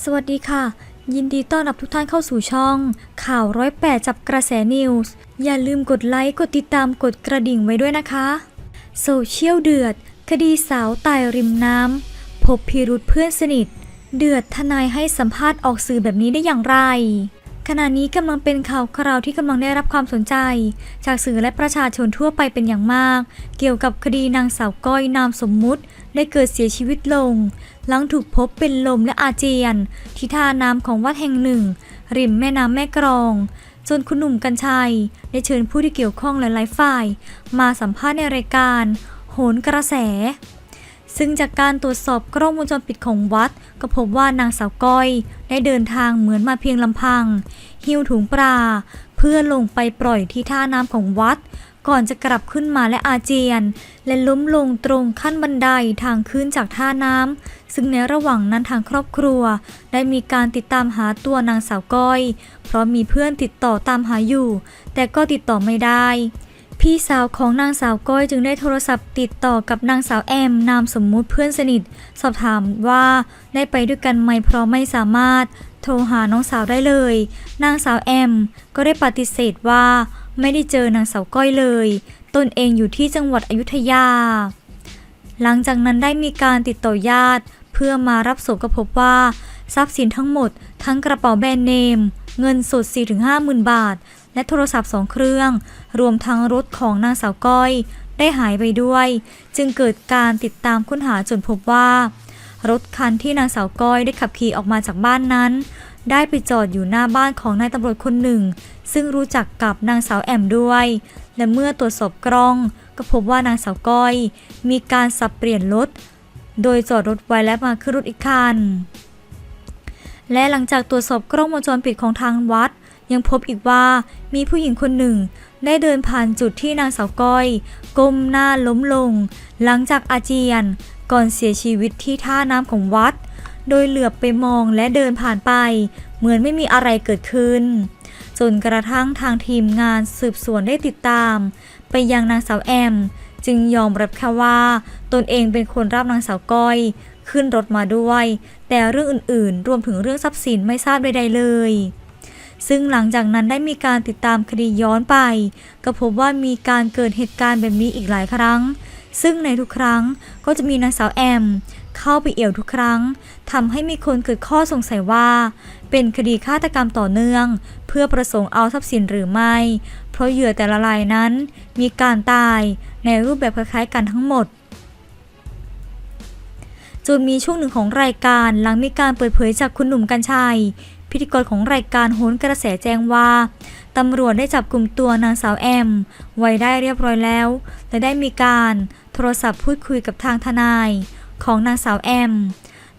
สวัสดีค่ะ ยินดีต้อนรับทุกท่านเข้าสู่ช่อง ข่าวร้อยแปดจับกระแสนิวส์อย่าลืมกดไลค์ กดติดตามกดกระดิ่งไว้ด้วยนะคะโซเชียลเดือด คดีสาวตายริมน้ำพบพิรุษเพื่อนสนิท เดือดทนายให้สัมภาษณ์ออกสื่อแบบนี้ได้อย่างไร ณะนี้กำลังเป็นข่าวคราวที่กำลังได้รับความสนใจ จากสื่อและประชาชนทั่วไปเป็นอย่างมาก เกี่ยวกับคดีนางสาวก้อยนามสมมุติ ได้เกิดเสียชีวิตลง หลังถูกพบเป็นลมและอาเจียน ที่ท่าน้ำของวัดแห่งหนึ่ง ริมแม่น้ำแม่กรองจนคุณหนุ่มกัญชัย ได้เชิญผู้ที่เกี่ยวข้องหลายๆฝ่าย มาสัมภาษณ์ในรายการ โหนกระแส ซึ่งจากการตรวจสอบกล้องวงจรปิดของวัด ก็พบว่านางสาวก้อย ได้เดินทางเหมือนมาเพียงลำพัง หิ้วถุงปลาเพื่อลงไปปล่อยที่ท่าน้ำของวัด ก่อนจะกลับขึ้นมาและอาเจียน และล้มลงตรงขั้นบันไดทางขึ้นจากท่าน้ำซึ่งในระหว่างนั้นทางครอบครัว ได้มีการติดตามหาตัวนางสาวก้อย เพราะมีเพื่อนติดต่อตามหาอยู่ แต่ก็ติดต่อไม่ได้ พี่สาวของนางสาวก้อยจึงได้โทรศัพท์ติดต่อกับนางสาวแอมนามสมมุติเพื่อนสนิท สอบถามว่าได้ไปด้วยกันไหมเพราะไม่สามารถโทรหาน้องสาวได้เลย นางสาวแอมก็ได้ปฏิเสธว่าไม่ได้เจอนางสาวก้อยเลย ตนเองอยู่ที่จังหวัดอยุธยา หลังจากนั้นได้มีการติดต่อญาติ เพื่อมารับศพก็พบว่า ทรัพย์สินทั้งหมด ทั้งกระเป๋าแบรนด์เนม เงินสด 4-5หมื่นบาท และโทรศัพท์สองเครื่อง รวมทั้งรถของนางสาวก้อย ได้หายไปด้วย จึงเกิดการติดตามค้นหาจนพบว่า รถคันที่นางสาวก้อยได้ขับขี่ออกมาจากบ้านนั้น ได้ไปจอดอยู่หน้าบ้านของนายตำรวจคนหนึ่ง ซึ่งรู้จักกับนางสาวแอมด้วย และเมื่อตรวจสอบกล้อง ก็พบว่านางสาวก้อย มีการสับเปลี่ยนรถโดยจอดรถไว้และมาขึ้นรถอีกคันและหลังจากตรวจสอบกล้องวงจรปิดของทางวัด ยังพบอีกว่ามีผู้หญิงคนหนึ่ง ได้เดินผ่านจุดที่นางสาวก้อย ก้มหน้าล้มลง หลังจากอาเจียน ก่อนเสียชีวิตที่ท่าน้ำของวัด โดยเหลือบไปมองและเดินผ่านไป เหมือนไม่มีอะไรเกิดขึ้น จนกระทั่งทางทีมงานสืบสวนได้ติดตาม ไปยังนางสาวแอม จึงยอมรับแค่ว่า ตนเองเป็นคนรับนางสาวก้อยขึ้นรถมาด้วย แต่เรื่องอื่นๆ รวมถึงเรื่องทรัพย์สินไม่ทราบใดๆเลย ซึ่งหลังจากนั้นได้มีการติดตามคดีย้อนไป ก็พบว่ามีการเกิดเหตุการณ์แบบนี้อีกหลายครั้ง ซึ่งในทุกครั้งก็จะมีนางสาวแอม เข้าไปเอี่ยวทุกครั้งทำให้มีคนเกิดข้อสงสัยว่า เป็นคดีฆาตกรรมต่อเนื่อง เพื่อประสงค์เอาทรัพย์สินหรือไม่ เพราะเหยื่อแต่ละรายนั้น มีการตายในรูปแบบคล้ายๆกันทั้งหมด จนมีช่วงหนึ่งของรายการหลังมีการเปิดเผยจากคุณหนุ่มกัญชัย พิธีกรของรายการโหนกระแสแจ้งว่าตำรวจได้จับกลุ่มตัวนางสาวแอม ไว้ได้เรียบร้อยแล้ว และได้มีการโทรศัพท์พูดคุยกับทางทนายของนางสาวแอม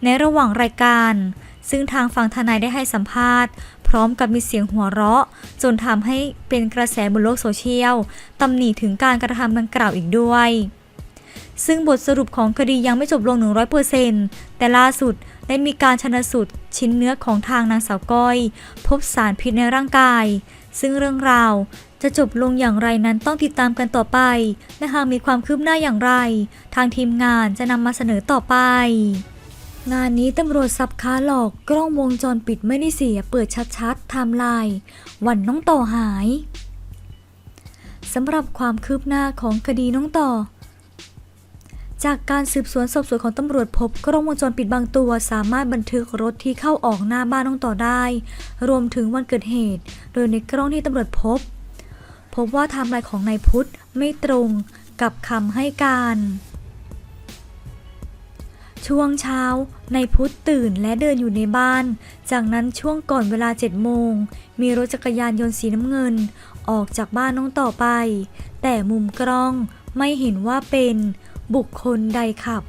ในระหว่างรายการ ซึ่งทางฝั่งทนายได้ให้สัมภาษณ์ พร้อมกับมีเสียงหัวเราะ จนทำให้เป็นกระแสบนโลกโซเชียลตำหนิถึงการกระทำดังกล่าวอีกด้วย ซึ่งบทสรุปของคดียังไม่จบลง 100%แต่ล่าสุดได้มีการชนสูตรชิ้นเนื้อของทางนางสาวก้อย พบสารพิษในร่างกาย ซึ่งเรื่องราวจะจบลงอย่างไรนั้นต้องติดตามกันต่อไป และหากมีความคืบหน้าอย่างไร ทางทีมงานจะนำมาเสนอต่อไป งานนี้ตำรวจสับค้าหลอกกล้องวงจรปิดไม่ได้เสียเปิดชัดๆไทม์ไลน์วันน้องต่อหายสำหรับความคืบหน้าของคดีน้องต่อ จากการสืบสวนสอบสวนของตำรวจพบกล้องวงจรปิดบางตัว สามารถบันทึกรถที่เข้าออกหน้าบ้านน้องต่อได้ รวมถึงวันเกิดเหตุ โดยในกล้องที่ตำรวจพบ พบว่าไทม์ไลน์ของนายพุทธไม่ตรงกับคำให้การ ช่วงเช้านายพุทธตื่นและเดินอยู่ในบ้าน จากนั้นช่วงก่อนเวลา7โมง มีรถจักรยานยนต์สีน้ำเงิน ออกจากบ้านน้องต่อไป แต่มุมกล้องไม่เห็นว่าเป็น บุคคลใดขับ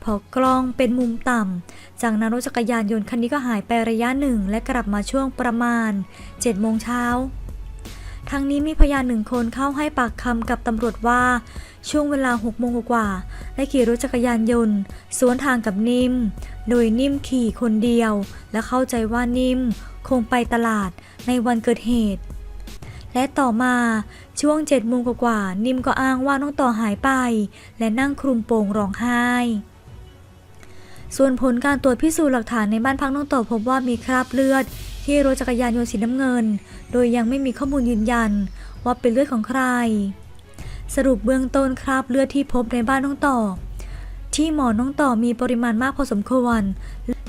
เพราะกล้องเป็นมุมต่ำ จากนั้นรถจักรยานยนต์คันนี้ก็หายไประยะหนึ่ง และกลับมาช่วงประมาณ7โมงเช้าทั้งนี้มีพยานหนึ่งคนเข้าให้ปากคำกับตำรวจว่า ช่วงเวลา6โมงกว่าได้ขี่รถจักรยานยนต์ สวนทางกับนิ่ม โดยนิ่มขี่คนเดียว และเข้าใจว่านิ่มคงไปตลาดในวันเกิดเหตุ และต่อมาช่วง7โมงกว่าๆนิมก็อ้างว่าน้องต่อหายไป และนั่งคลุมโปงร้องไห้ ส่วนผลการตรวจพิสูจน์หลักฐานในบ้านพักน้องต่อพบว่ามีคราบเลือด ที่รถจักรยานยนต์สีน้ำเงิน โดยยังไม่มีข้อมูลยืนยัน ว่าเป็นเลือดของใคร สรุปเบื้องต้นคราบเลือดที่พบในบ้านน้องต่อ ที่หมอนน้องต่อมีปริมาณมากพอสมควร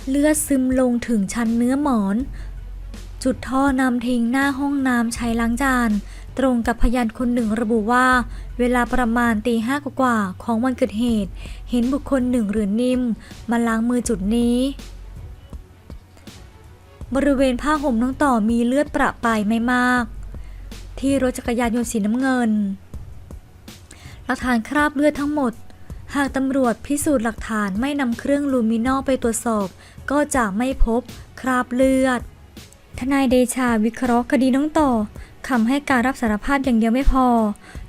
เลือดซึมลงถึงชั้นเนื้อหมอน จุดท่อนำทิ้งหน้าห้องน้ำใช้ล้างจาน ตรงกับพยานคนหนึ่งระบุว่า เวลาประมาณตีห้ากว่าของวันเกิดเหตุ เห็นบุคคลหนึ่งหรือนิ่ม มาล้างมือจุดนี้ บริเวณผ้าห่มน้องต่อมีเลือดประปายไม่มาก ที่รถจักรยานยนต์สีน้ำเงิน หลักฐานคราบเลือดทั้งหมด หากตำรวจพิสูจน์หลักฐานไม่นำเครื่องลูมินอลไปตรวจสอบ ก็จะไม่พบคราบเลือด ทนายเดชาวิเคราะห์คดีน้องต่อคำให้การรับสารภาพอย่างเดียวไม่พอ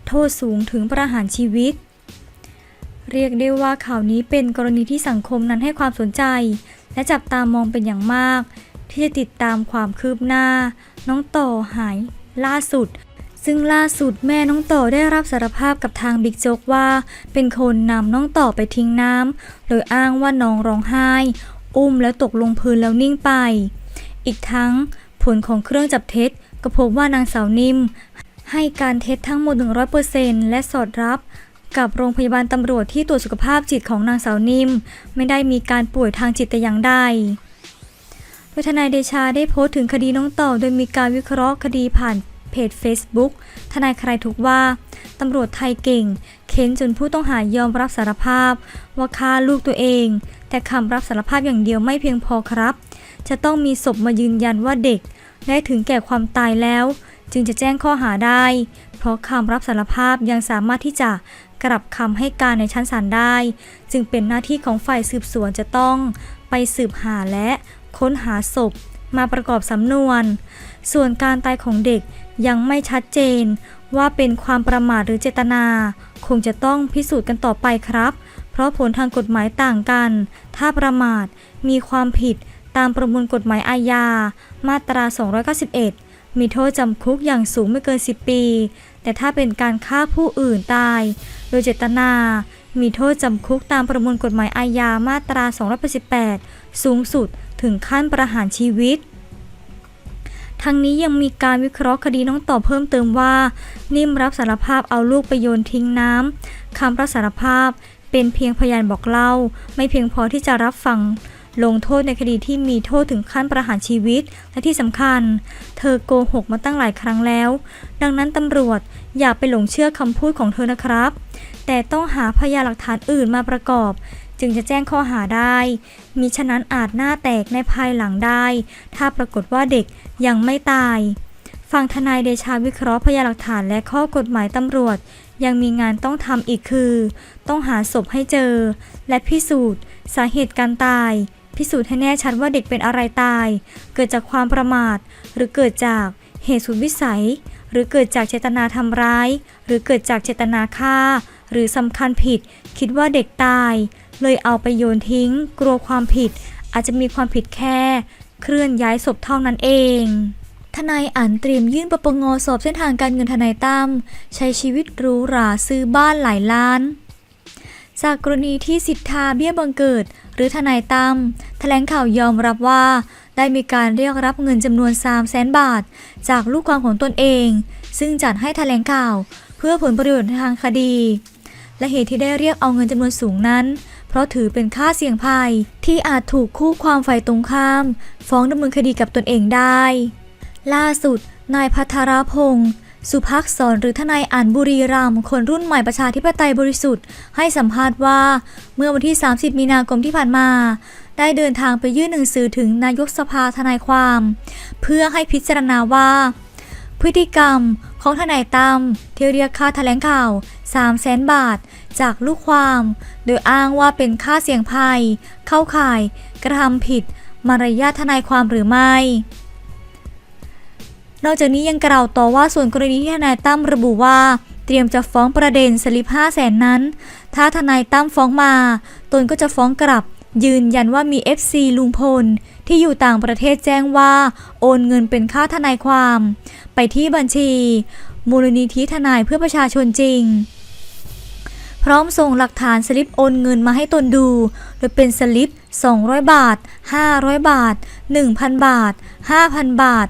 โทษสูงถึงประหารชีวิต เรียกได้ว่าข่าวนี้เป็นกรณีที่สังคมนั้นให้ความสนใจ และจับตามองเป็นอย่างมาก ที่จะติดตามความคืบหน้า น้องต่อหาย ล่าสุด ซึ่งล่าสุดแม่น้องต่อได้รับสารภาพกับทางบิ๊กโจ๊กว่า เป็นคนนำน้องต่อไปทิ้งน้ำโดยอ้างว่าน้องร้องไห้ อุ้มแล้วตกลงพื้นแล้วนิ่งไป อีกทั้งผลของเครื่องจับเท็จก็พบว่านางสาวนิ่ม ให้การเท็จทั้งหมด 100%และสอดรับกับโรงพยาบาลตำรวจที่ตรวจสุขภาพจิตของนางสาวนิ่ม ไม่ได้มีการป่วยทางจิตแต่อย่างใดโดยทนายเดชาได้โพสต์ถึงคดีน้องต่อ โดยมีการวิเคราะห์คดีผ่านเพจ Facebook ทนายใครทุกว่าตำรวจไทยเก่ง เค้นจนผู้ต้องหายอมรับสารภาพ ว่าฆ่าลูกตัวเอง แต่คำรับสารภาพอย่างเดียวไม่เพียงพอครับ จะต้องมีศพมายืนยันว่าเด็กได้ถึงแก่ความตายแล้ว จึงจะแจ้งข้อหาได้ เพราะคำรับสารภาพยังสามารถที่จะกลับคำให้การในชั้นศาลได้ จึงเป็นหน้าที่ของฝ่ายสืบสวนจะต้องไปสืบหาและค้นหาศพมาประกอบสำนวน ส่วนการตายของเด็กยังไม่ชัดเจน ว่าเป็นความประมาทหรือเจตนา คงจะต้องพิสูจน์กันต่อไปครับ เพราะผลทางกฎหมายต่างกัน ถ้าประมาทมีความผิด ตามประมวลกฎหมายอาญา มาตรา 291 มีโทษจำคุกอย่างสูงไม่เกิน 10 ปี แต่ถ้าเป็นการฆ่าผู้อื่นตาย โดยเจตนา มีโทษจำคุกตามประมวลกฎหมายอาญา มาตรา 288 สูงสุดถึงขั้นประหารชีวิตทั้งนี้ยังมีการวิเคราะห์คดีน้องต่อเพิ่มเติมว่า นิ่มรับสารภาพเอาลูกไปโยนทิ้งน้ำคำรับสารภาพเป็นเพียงพยานบอกเล่า ไม่เพียงพอที่จะรับฟัง ลงโทษในคดีที่มีโทษถึงขั้นประหารชีวิต และที่สำคัญ เธอโกหกมาตั้งหลายครั้งแล้ว ดังนั้นตำรวจอย่าไปหลงเชื่อคำพูดของเธอนะครับ แต่ต้องหาพยานหลักฐานอื่นมาประกอบ จึงจะแจ้งข้อหาได้ มิฉะนั้นอาจหน้าแตกในภายหลังได้ ถ้าปรากฏว่าเด็กยังไม่ตายฟังทนายเดชาวิเคราะห์พยานหลักฐานและข้อกฎหมายตำรวจ ยังมีงานต้องทำอีกคือ ต้องหาศพให้เจอ และพิสูจน์ สาเหตุการตาย พิสูจน์ให้แน่ชัดว่าเด็กเป็นอะไรตาย เกิดจากความประมาท หรือเกิดจากเหตุสุดวิสัย หรือเกิดจากเจตนาทำร้าย หรือเกิดจากเจตนาฆ่า หรือสำคัญผิด คิดว่าเด็กตาย เลยเอาไปโยนทิ้ง กลัวความผิด อาจจะมีความผิดแค่ เคลื่อนย้ายศพเท่านั้นเองทนายอันเตรียมยื่นปปงสอบเส้นทางการเงินทนายตั้มใช้ชีวิตหรูหราซื้อบ้านหลายล้าน จากกรณีที่สิทธาเบี้ยบังเกิด หรือทนายตั้มแถลงข่าวยอมรับว่า ได้มีการเรียกรับเงินจำนวน3 0 0แสนบาท จากลูกความของตนเอง ซึ่งจัดให้แถลงข่าว เพื่อผลประโยชน์ทางคดี และเหตุที่ได้เรียกเอาเงินจำนวนสูงนั้น เพราะถือเป็นค่าเสี่ยงภัยที่อาจถูกคู่ความฝ่ายตรงข้าม ฟ้องดำเนินคดีกับตนเองได้ ล่าสุดนายพัทรพงศ์ สุภักษรหรือทนายอันบุรีรัมคนรุ่นใหม่ประชาธิปไตยบริสุทธิ์ ให้สัมภาษณ์ว่า เมื่อวันที่ 30 มีนาคมที่ผ่านมา ได้เดินทางไปยื่นหนังสือถึงนายกสภาทนายความ เพื่อให้พิจารณาว่า พฤติกรรมของทนายตั้มที่เรียกค่าแถลงข่าว 3 0 0แสนบาท จากลูกความ โดยอ้างว่าเป็นค่าเสี่ยงภัย เข้าข่าย กระทำผิด มารยาททนายความหรือไม่ นอกจากนี้ยังกล่าวต่อว่าส่วนกรณีที่ทนายตั้มระบุว่า เตรียมจะฟ้องประเด็นสลิป5 0 0แสนนั้น ถ้าทนายตั้มฟ้องมา ตนก็จะฟ้องกลับ ยืนยันว่ามี FC ลุงพล ที่อยู่ต่างประเทศแจ้งว่า โอนเงินเป็นค่าทนายความ ไปที่บัญชี มูลนิธิทนายเพื่อประชาชนจริงพร้อมส่งหลักฐานสลิปโอนเงินมาให้ตนดู โดยเป็นสลิป 200 บาท 500 บาท 1,000 บาท 5,000 บาท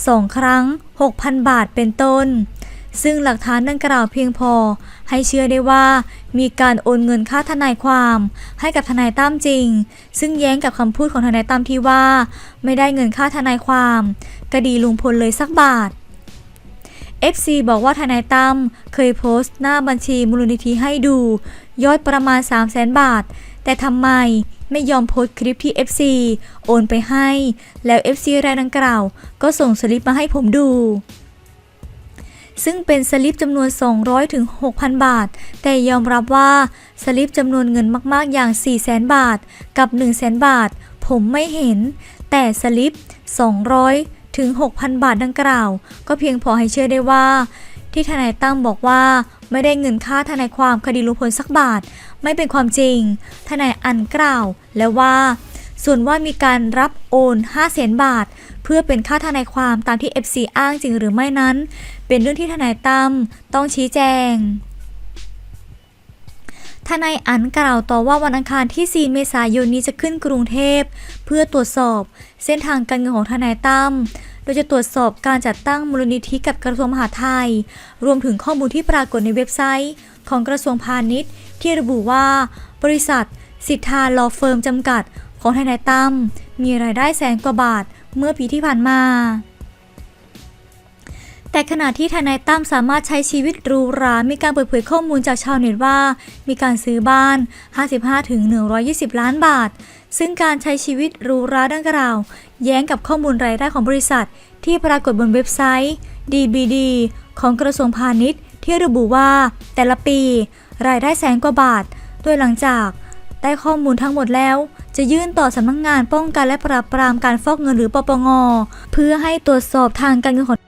2 ครั้ง 6,000 บาทเป็นต้น ซึ่งหลักฐานดังกล่าวเพียงพอ ให้เชื่อได้ว่ามีการโอนเงินค่าทนายความ ให้กับทนายตั้มจริง ซึ่งแย้งกับคำพูดของทนายตั้มที่ว่า ไม่ได้เงินค่าทนายความคดีลุงพลเลยสักบาท FC บอกว่าทนายตั้มเคยโพสต์หน้าบัญชีมูลนิธิให้ดู ยอดประมาณ 3 0 0แสนบาท แต่ทำไม ไม่ยอมโพสต์คลิปที่ FC โอนไปให้ แล้ว FC รายดังกล่าว ก็ส่งสลิปมาให้ผมดู ซึ่งเป็นสลิปจำนวน 200ถึง6,000 บาท แต่ยอมรับว่าสลิปจำนวนเงินมากๆอย่าง 400,000 บาทกับ 100,000 บาท ผมไม่เห็น แต่สลิป 200ถึง6,000 บาทดังกล่าว ก็เพียงพอให้เชื่อได้ว่าที่ทนายตั้มบอกว่า ไม่ได้เงินค่าทนายความคดีลุงพลสักบาท ไม่เป็นความจริง ทนายอันกล่าว แล้วว่า ส่วนว่ามีการรับโอน5 0 0 0 0 0บาท เพื่อเป็นค่าทนายความตามที่ FC อ้างจริงหรือไม่นั้น เป็นเรื่องที่ทนายตั้มต้องชี้แจงทนายอันกล่าวต่อว่าวันอังคารที่ 4 เมษายนนี้จะขึ้นกรุงเทพ เพื่อตรวจสอบเส้นทางการเงินของทนายตั้ม โดยจะตรวจสอบการจัดตั้งมูลนิธิกับกระทรวงมหาดไทย รวมถึงข้อมูลที่ปรากฏในเว็บไซต์ ของกระทรวงพาณิชย์ ที่ระบุว่า บริษัท สิทธาลอเฟิร์มจำกัด ของทนายตั้มมีรายได้แสนกว่าบาทเมื่อปีที่ผ่านมา แต่ขณะที่ทนายตั้มสามารถใช้ชีวิตหรูหรา มีการเปิดเผยข้อมูลจากชาวเน็ตว่า มีการซื้อบ้าน 55-120 ล้านบาท ซึ่งการใช้ชีวิตหรูหราดังกล่าว แย้งกับข้อมูลรายได้ของบริษัท ที่ปรากฏบนเว็บไซต์ DBD ของกระทรวงพาณิชย์ ที่ระบุว่า แต่ละปี รายได้แสนกว่าบาท โดยหลังจาก ได้ข้อมูลทั้งหมดแล้ว จะยื่นต่อสำนักงงานป้องกันและปราบปรามการฟอกเงินหรือปปงเพื่อให้ตรวจสอบทางการเงินของ